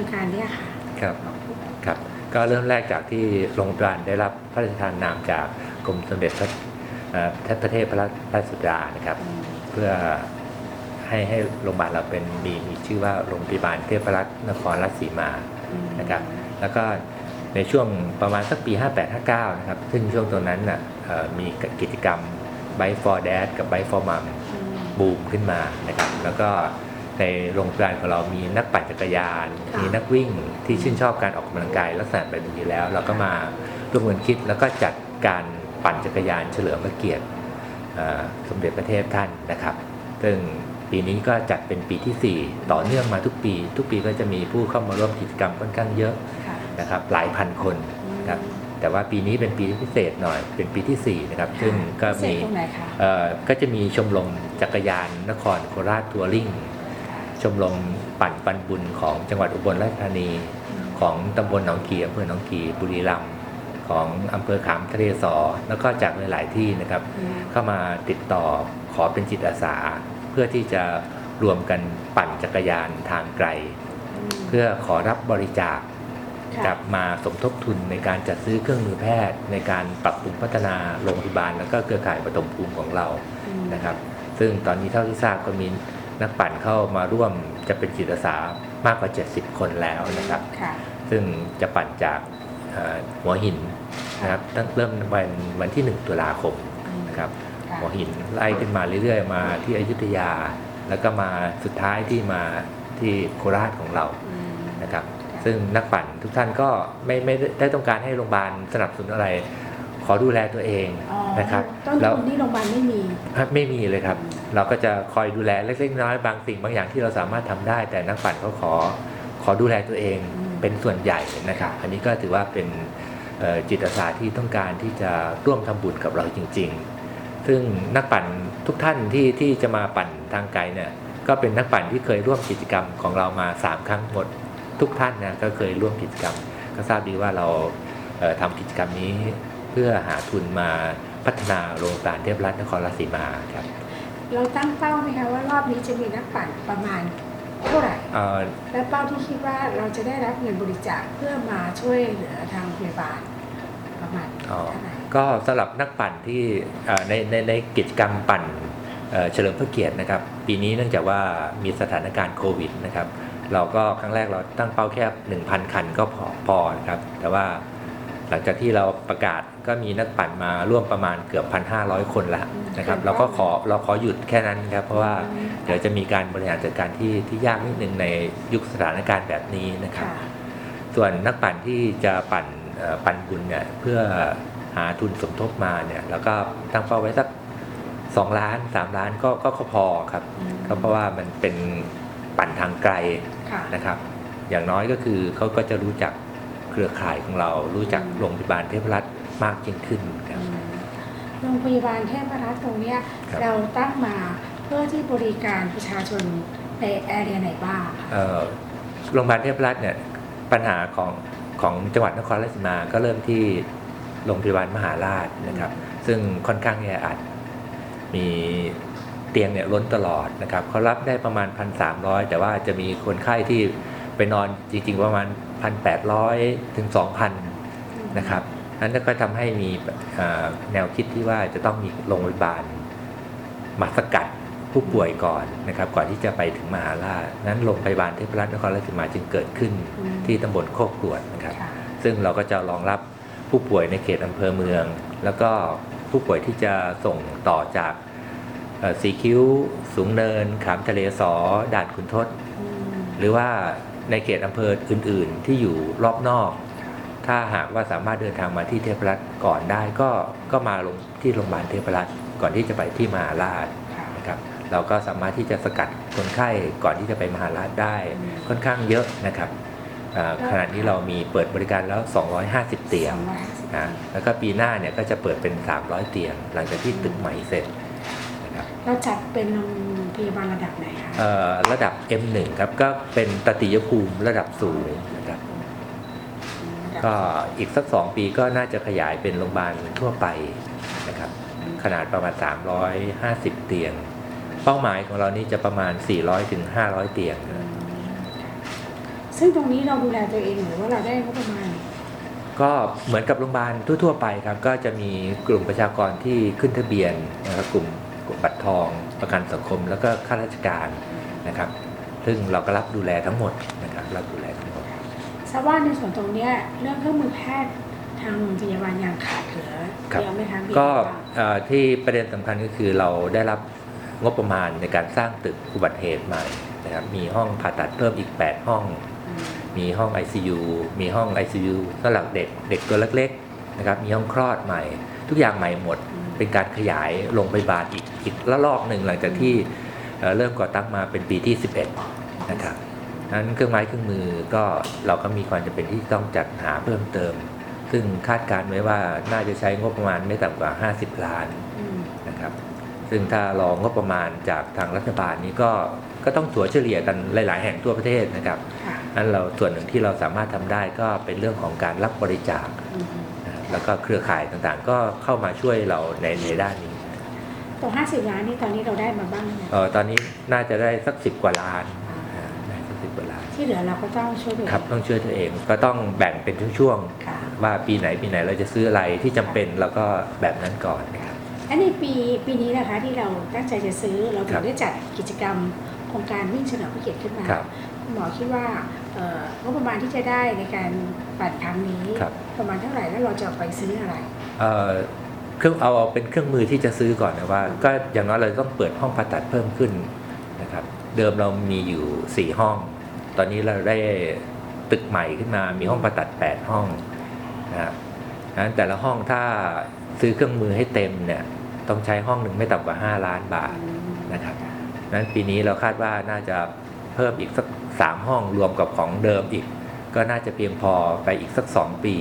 รงการเนี้ยค่ะครับครับ ก็เริ่มแรกจากที่โรงพยาบาลได้รับพระราชทานนามจากกรมสมเด็จพระเอ่อพระเทพพระราชสุดานะครับ เพื่อให้ให้โรงพยาบาลเราเป็นมีมีชื่อว่าโรงพยาบาลเทพรัตน์นครราชสีมานะครับแล้วก็ในช่วงประมาณสักปี 58-59 นะครับ ซึ่งช่วงตรงนั้นน่ะเอ่อมีกิจกรรม Bike for Dad กับ Bike for Mom บูมขึ้นมานะครับ แล้วก็ ในโรงพยาบาลของเรามีนักปั่นจักรยานค่ะมีนักวิ่งที่ชื่นชอบการออกกำลังกายลักษณะแบบนี้แล้ว เราก็มาร่วมกันคิดแล้วก็จัดการปั่นจักรยานเฉลิมพระเกียรติเอ่อสมเด็จพระเทพท่านนะครับ ซึ่งปีนี้ก็จัดเป็นปีทีสี่ 4 ต่อเนื่องมาทุกปี ทุกปีก็จะมีผู้เข้ามาร่วมกิจกรรมค่อนข้างเยอะค่ะนะครับหลายพันคนนะครับแต่ว่าปีนี้เป็นปีที่พิเศษหน่อยเป็นปีที่ 4 นะครับ ซึ่งก็พิเศษมีตรงไหนคะเอ่อก็จะมีชมรมจักรยานนครโคราชทัวริง ชมรมปั่นปันบุญของจังหวัดอุบลราชธานี ของตำบลหนองกี่อำเภอหนองกี่บุรีรัมย์ของอำเภอขามทะเลสอ แล้วก็จากหลาย ๆ ที่นะครับอืมเข้ามาติดต่อขอเป็นจิตอาสา เพื่อที่จะรวมกันปั่นจักรยานทางไกล เพื่อขอรับบริจาคค่ะกับมาสมทบทุนในการจัดซื้อเครื่องมือแพทย์ ในการปรับปรุงพัฒนาโรงพยาบาล แล้วก็เครือข่ายปฐมภูมิของเราอืมนะครับ ซึ่งตอนนี้เท่าที่ทราบก็มี นักปั่นเข้ามาร่วมจะเป็นจิตอาสามากกว่า 70 คนแล้วนะครับค่ะซึ่งจะปั่นจากเอ่อหัวหินนะครับตั้งเริ่มวันวันที่ 1 ตุลาคมนะครับค่ะหัวหินไล่ขึ้นมาเรื่อยๆ มาที่อยุธยา แล้วก็มาสุดท้ายที่มาที่โคราชของเราอืมนะครับค่ะซึ่งนักปั่นทุกท่านก็ไม่ไม่ได้ต้องการให้โรงพยาบาลสนับสนุนอะไรข อดูแลตัวเองอ๋อนะครับต้นแล้วทุนที่โรงพยาบาลไม่มีไม่มีเลยครับ เราก็จะคอยดูแลเล็กๆน้อยๆบางสิ่งบางอย่างที่เราสามารถทำได้ แต่นักปั่นเขาขอขอดูแลตัวเองอืมเป็นส่วนใหญ่นะครับอันนี้ก็ถือว่าเป็นเอ่อจิตอาสาที่ต้องการที่จะร่วมทำบุญกับเราจริง ๆ ซึ่งนักปั่นทุกท่านที่ที่จะมาปั่นทางไกลเนี่ยก็เป็นนักปั่นที่เคยร่วมกิจกรรมของเรามา 3 ครั้งหมดทุกท่านนะก็เคยร่วมกิจกรรม ก็ทราบดีว่าเราเอ่อทำกิจกรรมนี้ เพื่อหาทุนมาพัฒนาโรงพยาบาลเทพรัตน์นครราชสีมาครับ เราตั้งเป้าไหมคะว่ารอบนี้จะมีนักปั่นประมาณเท่าไหร่เอ่อและเป้าที่คิดว่าเราจะได้รับเงินบริจาคเพื่อมาช่วยเหลือทางพยาบาลประมาณอ๋อเท่าไหร่ก็สำหรับนักปั่นที่เอ่อในในในกิจกรรมปั่นเอ่อเฉลิมพระเกียรตินะครับ ปีนี้เนื่องจากว่ามีสถานการณ์โควิดนะครับ เราก็ครั้งแรกเราตั้งเป้าแค่ 1,000 คันก็พอพอนะครับ แต่ว่า หลังจากที่เราประกาศก็มีนักปั่นมาร่วมประมาณเกือบ 1,500 คนแล้วนะครับ เราก็ขอเราขอหยุดแค่นั้นครับ เพราะว่าเดี๋ยวจะมีการบริหารจัดการที่ที่ยากนิดนึงในยุคสถานการณ์แบบนี้นะครับค่ะส่วนนักปั่นที่จะปั่นเอ่อปั่นบุญเนี่ยเพื่อหาทุนสมทบมาเนี่ยแล้วก็ตั้งเป้าไว้สักสองล้านสามล้านก็ก็ก็พอครับอืมก็เพราะว่ามันเป็นปั่นทางไกลค่ะนะครับ อย่างน้อยก็คือเขาก็จะรู้จักเค รือข่ายของเรา รู้จักโรงพยาบาลเทพรัตน์มากยิ่งขึ้นครับโรงพยาบาลเทพรัตน์ตรงเนี้ยครับเราตั้งมาเพื่อที่บริการประชาชนในแอเรียไหนบ้างคะเอ่อโรงพยาบาลเทพรัตน์เนี่ยปัญหาของของจังหวัดนครราชสีมาก็เริ่มที่โรงพยาบาลมหาราชนะครับ ซึ่งค่อนข้างแออัดมีเตียงเนี่ยล้นตลอดนะครับเขารับได้ประมาณ 1,300 แต่ว่าจะมีคนไข้ที่ไปนอนจริงๆประมาณ 1,800 ถึง 2,000 นะครับนั้นก็ทำให้มีเอ่อแนวคิดที่ว่าจะต้องมีโรงพยาบาลมาสกัดผู้ป่วยก่อนนะครับ ก่อนที่จะไปถึงมหาราชนั้นโรงพยาบาลเทพรัตน์นครราชสีมาจึงเกิดขึ้นอืมที่ตำบลโคกกรวดนะครับค่ะซึ่งเราก็จะรองรับผู้ป่วยในเขตอำเภอเมือง แล้วก็ผู้ป่วยที่จะส่งต่อจากเอ่อสีคิ้ว สูงเนิน ขามทะเลสอด่านขุนทดอืมหรือว่า ในเขตอำเภออื่น ๆ ที่อยู่รอบนอก ถ้าหากว่าสามารถเดินทางมาที่เทพรัตน์ก่อนได้ก็ก็มาลงที่โรงพยาบาลเทพรัตน์ก่อนที่จะไปที่มหาราชนะครับเราก็สามารถที่จะสกัดคนไข้ก่อนที่จะไปมหาราชได้ค่อนข้างเยอะนะครับขณะนี้เรามีเปิดบริการแล้ว 250 เตียงนะแล้วก็ปีหน้าเนี่ยก็จะเปิดเป็น 300 เตียง หลังจากที่ตึกใหม่เสร็จนะครับเราจัดเป็น โรงพยาบาลระดับไหนคะเอ่อระดับ M1 ครับก็เป็นตติยภูมิระดับสูงนะครับก็อีกสัก 2 ปีก็น่าจะขยายเป็นโรงพยาบาลทั่วไปนะครับ ขนาดประมาณ 350 เตียง เป้าหมายของเรานี่จะประมาณ 400-500 เตียงนะสซึ่งตรงนี้เราดูแลตัวเองหรือว่าเราได้งบประมาณก็เหมือนกับโรงพยาบาลทั่วๆไปครับ ก็จะมีกลุ่มประชากรที่ขึ้นทะเบียนนะครับกลุ่มกลุ่มบัตร ทองประกันสังคม แล้วก็ข้าราชการนะครับ ซึ่งเราก็รับดูแลทั้งหมดนะครับรับดูแลทั้งหมดทราบว่าในส่วนตรงเนี้ยเรื่องเครื่องมือแพทย์ทางโรงพยาบาลยังขาดเหลือครับเยอะไหมคะมีก็อะไรบ้างเอ่อที่ประเด็นสำคัญก็คือเราได้รับงบประมาณในการสร้างตึกอุบัติเหตุใหม่นะครับมีห้องผ่าตัดเพิ่มอีก 8 ห้องอืมมีห้อง ICU มีห้อง ICU สำหรับเด็กเด็กตัวเล็กๆนะครับมีห้องคลอดใหม่ ทุกอย่างใหม่หมด เป็นการขยายโรงพยาบาลอีกอีกระลอกหนึ่งหลังจากที่เอ่อเริ่มก่อตั้งมาเป็นปีที่ 11 นะครับนั้นเครื่องไม้เครื่องมือก็เราก็มีความจำเป็นที่ต้องจัดหาเพิ่มเติม ซึ่งคาดการณ์ไว้ว่าน่าจะใช้งบประมาณไม่ต่ำกว่า 50 ล้านอืมนะครับ ซึ่งถ้ารองงบประมาณจากทางรัฐบาลนี้ก็ก็ต้องถัวเฉลี่ยกันหลาย ๆ แห่งทั่วประเทศนะครับค่ะนั้นเราส่วนหนึ่งที่เราสามารถทำได้ก็เป็นเรื่องของการรับบริจาคอืมนะครับ แล้วก็เครือข่ายต่างๆ ก็เข้ามาช่วยเราในในด้านนี้ตรง50 ล้านนี่ตอนนี้เราได้มาบ้างเนี่ยเออตอนนี้น่าจะได้สักสิบกว่าล้านอ่าได้สักสิบกว่าล้าน ที่เหลือเราก็ต้องช่วยเหลือครับต้องช่วยตัวเองก็ต้องแบ่งเป็นช่วงค่ะๆว่าปีไหนปีไหนเราจะซื้ออะไรที่จำเป็นแล้วก็แบบนั้นก่อนนะครับ และในปีปีนี้นะคะที่เราตั้งใจจะซื้อเราถึครังบ ได้จัดกิจกรรมโครงการวิ่งเฉลิมพระเกียรติขึ้นมาครับคุณหมอคิดว่าเอ่อ งบประมาณที่จะได้ในการปั่นครั้งนี้ครับ ประมาณเท่าไหร่แล้วเราจะเอาไปซื้ออะไร เอ่อเครื่องเอาเอาเป็นเครื่องมือที่จะซื้อก่อนนะว่า ก็อย่างน้อยเราต้องเปิดห้องผ่าตัดเพิ่มขึ้นนะครับ เดิมเรามีอยู่ 4 ห้อง ตอนนี้เราได้ตึกใหม่ขึ้นมามีห้องผ่าตัด 8 ห้องนะครับนั้นแต่ละห้องถ้าซื้อเครื่องมือให้เต็มเนี่ยต้องใช้ห้องหนึ่งไม่ต่ำกว่า 5 ล้านบาทนะครับนั้นปีนี้เราคาดว่าน่าจะเพิ่มอีกสัก 3 ห้องรวมกับของเดิมอีก ก็น่าจะเพียงพอไปอีกสัก 2 ปี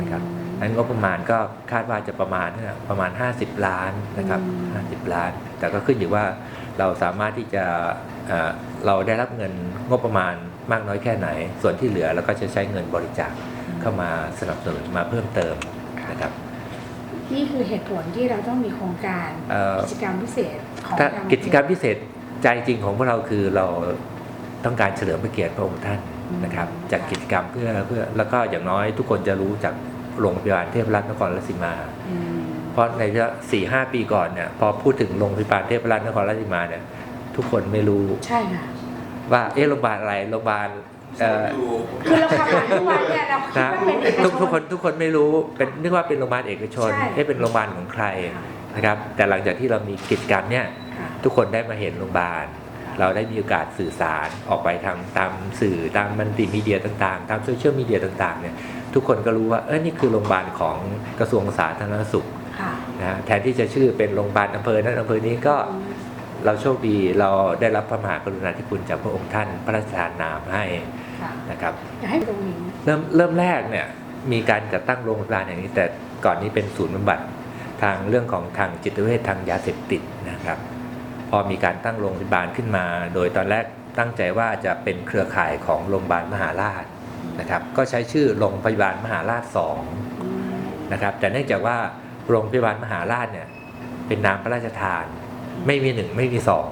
นะครับนั้นงบประมาณก็คาดว่าจะประมาณเนี่ยประมาณ 50 ล้านนะครับอืม50 ล้าน แต่ก็ขึ้นอยู่ว่าเราสามารถที่จะเอ่อเราได้รับเงินงบประมาณมากน้อยแค่ไหน ส่วนที่เหลือเราก็จะใช้เงินบริจาคเข้ามาสนับสนุนมาเพิ่มเติมนะครับนี่คือเหตุผลที่เราต้องมีโครงการเอ่อกิจกรรมพิเศษของถ้าทางกิจกรรมพิเศษใจจริงของพวกเราคือเรา ต้องการเฉลิมพระเกียรติพระองค์ท่านนะครับจัดกิจกรรมเพื่อเพื่อแล้วก็อย่างน้อยทุกคนจะรู้จากโรงพยาบาลเทพรัตนนครราชสีมาอืมเพราะในสี่ห้าปีก่อนเนี่ยพอพูดถึงโรงพยาบาลเทพรัตนนครราชสีมาเนี่ยทุกคนไม่รู้ใช่ค่ะว่าเอ๊ะโรงพยาบาลอะไรโรงพยาบาลเอ่อคือเราขับผ่านทุกวันเนี่ยเราคิดนะว่าเป็นเอกชทุกนทุกคนทุกคนไม่รู้เป็นนึกว่าเป็นโรงพยาบาลเอกชนใช่เอ๊ะเป็นโรงพยาบาลของใครค่ะนะครับ แต่หลังจากที่เรามีกิจกรรมเนี่ยค่ะทุกคนได้มาเห็นโรงพยาบาล เราได้มีโอกาสสื่อสารออกไปทางตามสื่อตามมัลติมีเดียต่างๆ ตามโซเชียลมีเดียต่างๆเนี่ยทุกคนก็รู้ว่าเออนี่คือโรงพยาบาลของกระทรวงสาธารณสุขค่ะนะฮะแทนที่จะชื่อเป็นโรงพยาบาลอำเภอนั้นอำเภอนี้ก็เราโชคดีเราได้รับพระมหากรุณาธิคุณจากพระองค์ท่านพระราชทานนามให้ค่ะนะครับอยากให้ตรงนี้เริ่มเริ่มแรกเนี่ยมีการจัดตั้งโรงพยาบาลอย่างนี้แต่ก่อนนี้เป็นศูนย์บำบัดทางเรื่องของทางจิตเวชทางยาเสพติดนะครับ พอมีการตั้งโรงพยาบาลขึ้นมา โดยตอนแรกตั้งใจว่าจะเป็นเครือข่ายของโรงพยาบาลมหาราชนะครับ ก็ใช้ชื่อโรงพยาบาลมหาราชสองนะครับ แต่เนื่องจากว่าโรงพยาบาลมหาราชเนี่ยเป็นนามพระราชทาน ไม่มีหนึ่งไม่มีสอง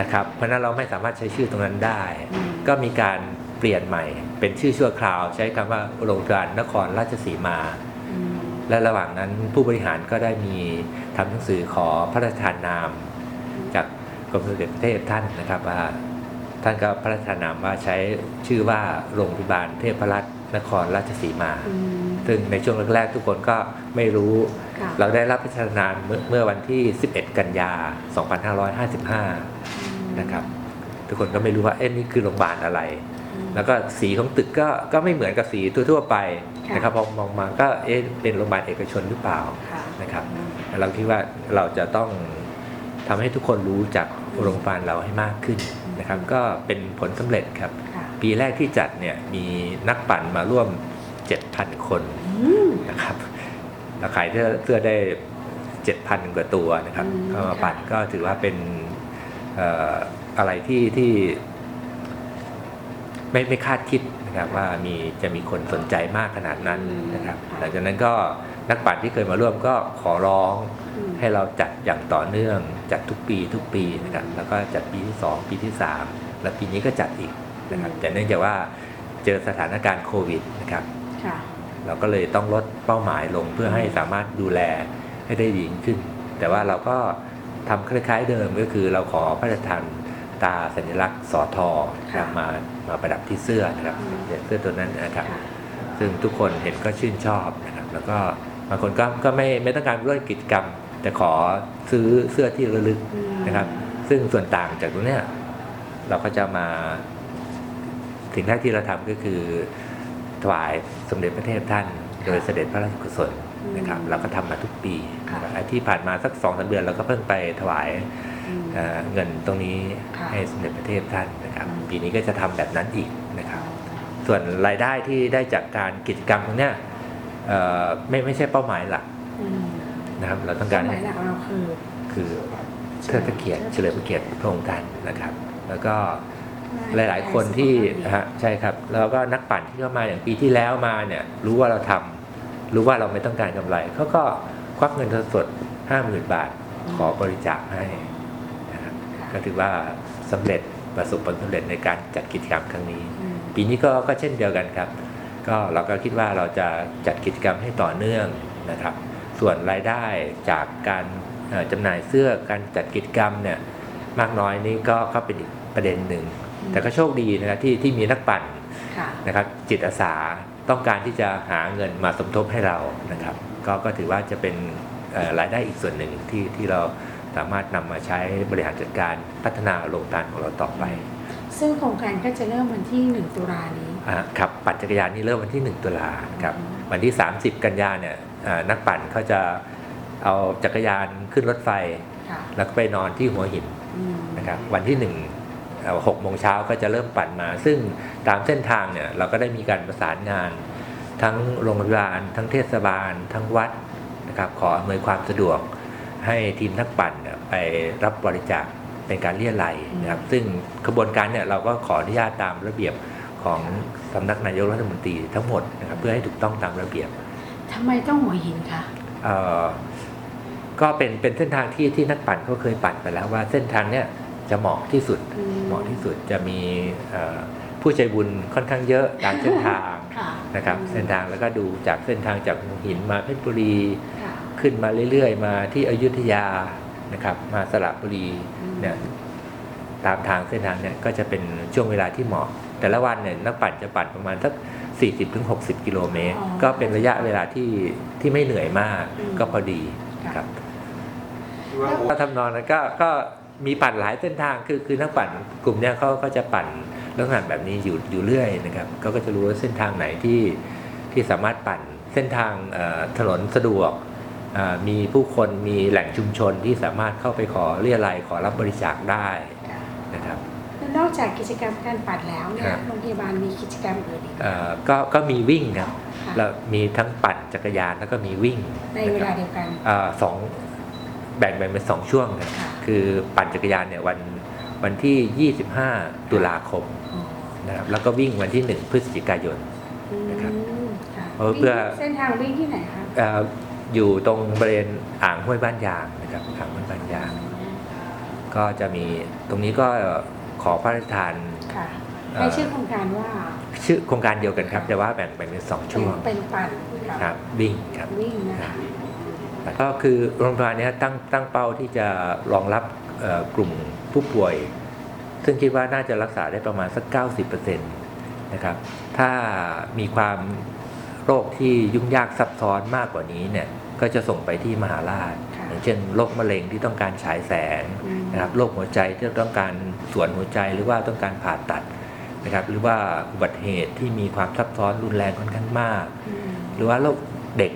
นะครับ เพราะนั้นเราไม่สามารถใช้ชื่อตรงนั้นได้ ก็มีการเปลี่ยนใหม่ เป็นชื่อชั่วคราว ใช้คำว่าโรงพยาบาลนครราชสีมา และระหว่างนั้นผู้บริหารก็ได้มีทำหนังสือขอพระราชทานนาม รมสมเด็จพระเทพท่านนะครับว่าท่านก็พระราชทานนามว่าใช้ชื่อว่าโรงพยาบาลเทพรัตน์นครราชสีมาอืมซึ่งในช่วงแรกๆทุกคนก็ไม่รู้ค่ะเราได้รับพระราชทานนามเมื่อเมื่อวันที่ 11 กันยา 2555 นะครับ ทุกคนก็ไม่รู้ว่าเอ๊ะนี่คือโรงพยาบาลอะไรอืมแล้วก็สีของตึกก็ก็ไม่เหมือนกับสีทั่วๆไปค่ะนะครับพอมองมาก็เอ๊ะเป็นโรงพยาบาลเอกชนหรือเปล่าค่ะนะครับอืมเราคิดว่าเราจะต้องทำให้ทุกคนรู้จัก โรงพยาบาลเราให้มากขึ้นนะครับ ก็เป็นผลสำเร็จครับค่ะปีแรกที่จัดเนี่ยมีนักปั่นมาร่วม 7,000 คนอืมนะครับเราขายเสื้อเสื้อได้ 7,000 กว่าตัวนะครับอืมก็มาค่ะปั่นก็ถือว่าเป็นเอ่ออะไรที่ที่ไม่ไม่คาดคิดนะครับว่ามีจะมีคนสนใจมากขนาดนั้นนะครับ หลังจากนั้นก็นักปั่นที่เคยมาร่วมก็ขอร้องอืม ให้เราจัดอย่างต่อเนื่อง จัดทุกปีทุกปีนะครับแล้วก็จัดปีที่ 2 ปีที่ 3 และปีนี้ก็จัดอีกนะครับแต่เนื่องจากว่าเจอสถานการณ์โควิดนะครับค่ะเราก็เลยต้องลดเป้าหมายลงเพื่อให้สามารถดูแลให้ได้ดียิ่งขึ้น แต่ว่าเราก็ทำคล้ายๆเดิมก็คือเราขอพระราชทานตาสัญลักษณ์สอทอค่ะมามาประดับที่เสื้อนะครับอืมเสื้อตัวนั้นนะครับค่ะซึ่งทุกคนเห็นก็ชื่นชอบนะครับ แล้วก็บางคนก็ก็ไม่ไม่ต้องการร่วมกิจกรรม แต่ขอซื้อเสื้อที่ระลึกอืมนะครับ ซึ่งส่วนต่างจากตรงเนี้ยเราก็จะมาสิ่งแรกที่เราทำก็คือถวายสมเด็จพระเทพท่าน โดยเสด็จพระราชกุศลนะครับเราก็ทำมาทุกปีนะครับไอ้ที่ผ่านมาสักสองสามเดือนเราก็เพิ่งไปถวายอืมเอ่อเงินตรงนี้ค่ะให้สมเด็จพระเทพท่านนะครับอืมปีนี้ก็จะทำแบบนั้นอีกนะครับ ส่วนรายได้ที่ได้จากการกิจกรรมตรงเนี้ยเอ่อไม่ไม่ใช่เป้าหมายหลักอืม นะครับ เราต้องเป้าการหมายหลักเราคือคือเทิดพระเกียรติเฉลิมพระเกียรติพระองค์ท่านนะครับ แล้วก็หลาย ๆ คนที่ฮะใช่ครับ แล้วก็นักปั่นที่เข้ามาอย่างปีที่แล้วมาเนี่ย รู้ว่าเราทำรู้ว่าเราไม่ต้องการกำไรเขาก็ควักเงินสดห้าหมื่นบาทขอบริจาคให้นะครับก็ถือว่าสำเร็จประสบผลสำเร็จในการจัดกิจกรรมครั้งนี้อืมปีนี้ก็ก็เช่นเดียวกันครับ ก็เราก็คิดว่าเราจะจัดกิจกรรมให้ต่อเนื่องนะครับ ส่วนรายได้จากการเอ่อจำหน่ายเสื้อการจัดกิจกรรมเนี่ยมากน้อยนี่ก็ก็เป็นอีกประเด็นหนึ่ง แต่ก็โชคดีนะครับที่ที่มีนักปั่นค่ะนะครับจิตอาสาต้องการที่จะหาเงินมาสมทบให้เรานะครับ ก็ก็ถือว่าจะเป็นเอ่อรายได้อีกส่วนหนึ่งที่ที่เราสามารถนำมาใช้บริหารจัดการพัฒนาโรงทานของเราต่อไป ซึ่งโครงการก็จะเริ่มวันที่ 1 ตุลานี้อ่าครับปั่นจักรยานนี่เริ่มวันที่ 1 ตุลาครับอืมวันที่ 30 กันยาเนี่ยอ่า นักปั่นเขาจะเอาจักรยานขึ้นรถไฟค่ะแล้วก็ไปนอนที่หัวหินอืมนะครับวันที่1เอ่อหกโมงเช้าก็จะเริ่มปั่นมา ซึ่งตามเส้นทางเนี่ยเราก็ได้มีการประสานงาน ทั้งโรงพยาบาล ทั้งเทศบาล ทั้งวัดนะครับขออำนวยความสะดวกให้ทีมนักปั่นเนี่ยไปรับบริจาคเป็นการเรียรัยนะครับ ซึ่งกระบวนการเนี่ยเราก็ขออนุญาตตามระเบียบของสำนักนายกรัฐมนตรีทั้งหมดนะครับเพื่อให้ถูกต้องตามระเบียบ ทำไมต้องหัวหินคะเอ่อก็เป็นเป็นเส้นทางที่ที่นักปั่นเขาเคยปั่นไปแล้วว่าเส้นทางเนี่ยจะเหมาะที่สุด อืเหมาะที่สุดจะมีเอ่อผู้ใจบุญค่อนข้างเยอะตามเส้นทางค่ะนะครับอืมเส้นทางแล้วก็ดูจากเส้นทางจากหัวหินมาเพชรบุรี ค่ะ ขึ้นมาเรื่อยๆ มาที่อยุธยานะครับมาสระบุรีอืม เนี่ยตามทางเส้นทางเนี่ยก็จะเป็นช่วงเวลาที่เหมาะ แต่ละวันเนี่ยนักปั่นจะปั่นประมาณสัก 40-60 กิโลเมตรก็เป็นระยะเวลาที่ที่ไม่เหนื่อยมากก็พอดีครับก็ทำนองนั้นก็ก็มีปั่นหลายเส้นทางคือคือนักปั่นกลุ่มเนี้ยเขาก็จะปั่นลักษณะแบบนี้อยู่อยู่เรื่อยนะครับก็ก็จะรู้ว่าเส้นทางไหนที่ที่สามารถปั่นเส้นทางเอ่อถนนสะดวกอ่ามีผู้คนมีแหล่งชุมชนที่สามารถเข้าไปขอเรียรายขอรับบริจาคได้ค่ะนะครับแล้ว นอกจากกิจกรรมการปัดแล้วเนี่ครัยบโรงพยาบาลมีกิจกรรมอื่นอีกไหมเอ่อก็ก็มีวิ่งครับคะแล้วมีทั้งปั่นจักรยานแล้วก็มีวิ่งในนะเวคลารับเดียวกันเอ่อสองแบ่งเป็นเป็นสองช่วงนะค่ะคือปั่นจักรยานเนี่ยวันวันที่ 25 ตุลาคมอ๋อนะครับแล้วก็วิ่งวันที่ 1 พฤศจิกายนอืมนะครับค่ะเออเพื่อวิ่งเส้นทางวิ่งที่ไหนคะเอ่ออยู่ตรงบริเวณอ่างห้วยบ้านยางนะครับอ่างห้วยบ้านยาง ก็จะมีตรงนี้ก็ ขอพระราชทานค่ะเอ่อให้ชื่อโครงการว่า ชื่อโครงการเดียวกันครับ แต่ว่าแบ่งแบ่งเป็นสองช่วง เป็นปั่นกับครับวิ่งครับวิ่งนะคะก็คือโรงพยาบาลเนี้ยตั้งตั้งเป้าที่จะรองรับเอ่อกลุ่มผู้ป่วย ซึ่งคิดว่าน่าจะรักษาได้ประมาณสัก 90%นะครับถ้ามีความโรคที่ยุ่งยากซับซ้อนมากกว่านี้เนี่ยก็จะส่งไปที่มหาราชค่ะ อย่างเช่นโรคมะเร็งที่ต้องการฉายแสงอืมนะครับโรคหัวใจที่ต้องการสวนหัวใจหรือว่าต้องการผ่าตัดนะครับหรือว่าอุบัติเหตุที่มีความซับซ้อนรุนแรงค่อนข้างมากอืมหรือว่าโรคเด็ก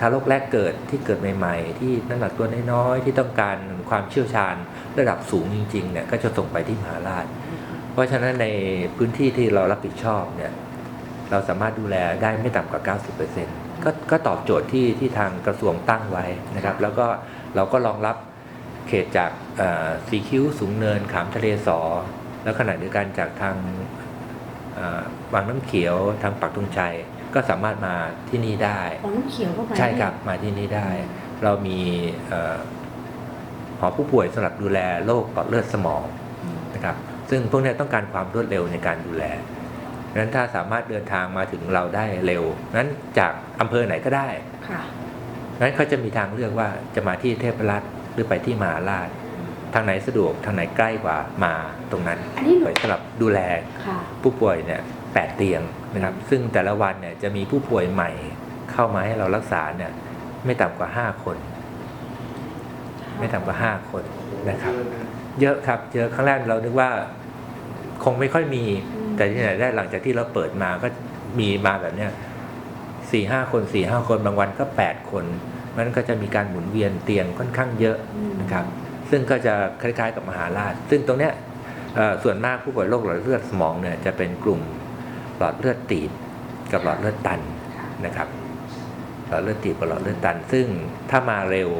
ทารกแรกเกิดที่เกิดใหม่ๆ ที่น้ำหนักตัวน้อยๆที่ต้องการความเชี่ยวชาญระดับสูงจริงๆเนี่ยก็จะส่งไปที่มหาราช เพราะฉะนั้นในพื้นที่ที่เรารับผิดชอบเนี่ยเราสามารถดูแลได้ไม่ต่ำกว่า 90% ก็ก็ตอบโจทย์ที่ที่ทางกระทรวงตั้งไว้นะครับ แล้วก็เราก็รองรับเขตจากเอ่อสีคิ้วสูงเนินขามทะเลสอ แล้วขณะเดียวกันจากทางเอ่อบางน้ำเขียวทางปักธงชัยก็สามารถมาที่นี่ได้ของน้ำเขียวก็มาใช่ครับมาที่นี่ได้ เรามีเอ่อหอผู้ป่วยสำหรับดูแลโรคหลอดเลือดสมองอืมนะครับซึ่งพวกเนี้ยต้องการความรวดเร็วในการดูแล นั้นถ้าสามารถเดินทางมาถึงเราได้เร็ว นั้นจากอำเภอไหนก็ได้ค่ะนั้นเขาจะมีทางเลือกว่าจะมาที่เทพรัตน์หรือไปที่มหาราช ทางไหนสะดวกทางไหนใกล้กว่ามาตรงนั้นอันนี้หนูไว้สำหรับดูแลค่ะผู้ป่วยเนี่ยแปดเตียงนะครับ ซึ่งแต่ละวันเนี่ยจะมีผู้ป่วยใหม่เข้ามาให้เรารักษาเนี่ยไม่ต่ำกว่าห้าคน ไม่ต่ำกว่าห้าคนนะครับ เยอะครับเยอะครั้งแรกเรานึกว่าคงไม่ค่อยมีอืม แต่ที่ไหนได้หลังจากที่เราเปิดมาก็มีมาแบบเนี้ยสี่ห้าคนสี่ห้าคนบางวันก็แปดคนมันก็จะมีการหมุนเวียนเตียงค่อนข้างเยอะนะครับ ซึ่งก็จะคล้ายๆกับมหาราช ซึ่งตรงเนี้ยส่วนมากผู้ป่วยโรคหลอดเลือดสมองเนี่ยจะเป็นกลุ่มหลอดเลือดตีบกับหลอดเลือดตันนะครับ หลอดเลือดตีบกับหลอดเลือดตัน ซึ่งถ้ามาเร็ว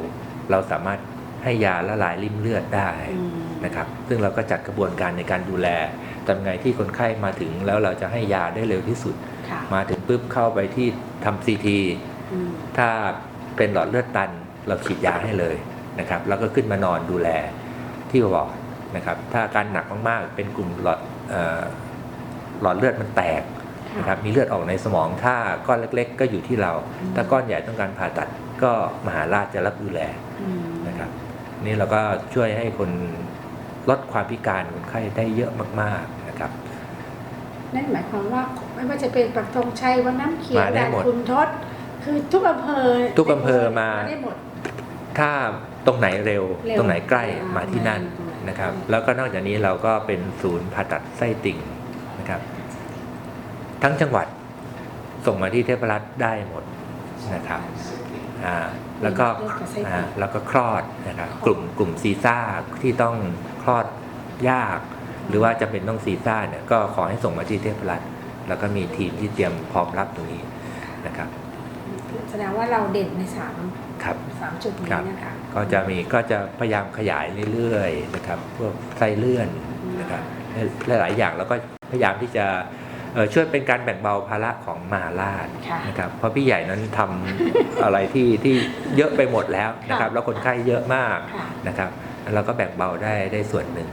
เราสามารถให้ยาละลายริ่มเลือดได้ นะครับ ซึ่งเราก็จัดกระบวนการในการดูแลทำไงที่คนไข้มาถึงแล้วเราจะให้ยาได้เร็วที่สุดค่ะมาถึงปุ๊บเข้าไปที่ทำซีทีอืมถ้าเป็นหลอดเลือดตัน เราฉีดยาให้เลยนะครับ แล้วก็ขึ้นมานอนดูแลที่วอร์ดนะครับ ถ้าอาการหนักมากๆ เป็นกลุ่มหลอดเอ่อหลอดเลือดมันแตกนะครับ มีเลือดออกในสมอง ถ้าก้อนเล็ก ๆ ก็อยู่ที่เรา ถ้าก้อนใหญ่ต้องการผ่าตัดก็มหาราชจะรับดูแลอืมนะครับ นี่เราก็ช่วยให้คน ลดความพิการคนไข้ได้เยอะมากๆนะครับนั่นหมายความว่าไม่ว่าจะเป็นปักธงชัยวังน้ำเขียวมาได้ด่านหมดคุณทศคือทุกอำเภอทุกอำเภอมาได้หมดถ้าตรงไหนเร็วเร็วตรงไหนใกล้อ่ามมาที่นั่นมาตรงไหนนะครับ แล้วก็นอกจากนี้เราก็เป็นศูนย์ผ่าตัดไส้ติ่งนะครับ ทั้งจังหวัดส่งมาที่เทพรัตน์ได้หมดนะครับอ่าแล้วก็เลือดกับไส้ติ่งอ่าแล้วก็คลอดนะครับ กลุ่มกลุ่มซีซ่าที่ต้องคล อดยาก หรือว่าจะเป็นต้องซีซ่าเนี่ยก็ขอให้ส่งมาที่เทพรัตน์แล้วก็มีทีมที่เตรียมพร้อมรับตรงนี้นะครับแสดงว่าเราเด่นในสามครับสามจุดคนี้รับนะคะก็จะมีก็จะพยายามขยายเรื่อยๆนะครับพวกไส้เลื่อนนะครับหลายๆอย่างแล้วก็พยายามที่จะเอ่อช่วยเป็นการแบ่งเบาภาระของมหาราชค่ะนะครับเพราะพี่ใหญ่นั้นทำอะไรที่ที่เยอะไปหมดแล้วนะครับ แล้วคนไข้เยอะมากค่ะนะครับแล้ว เราก็แบ่งเบาได้ได้ส่วนหนึ่ง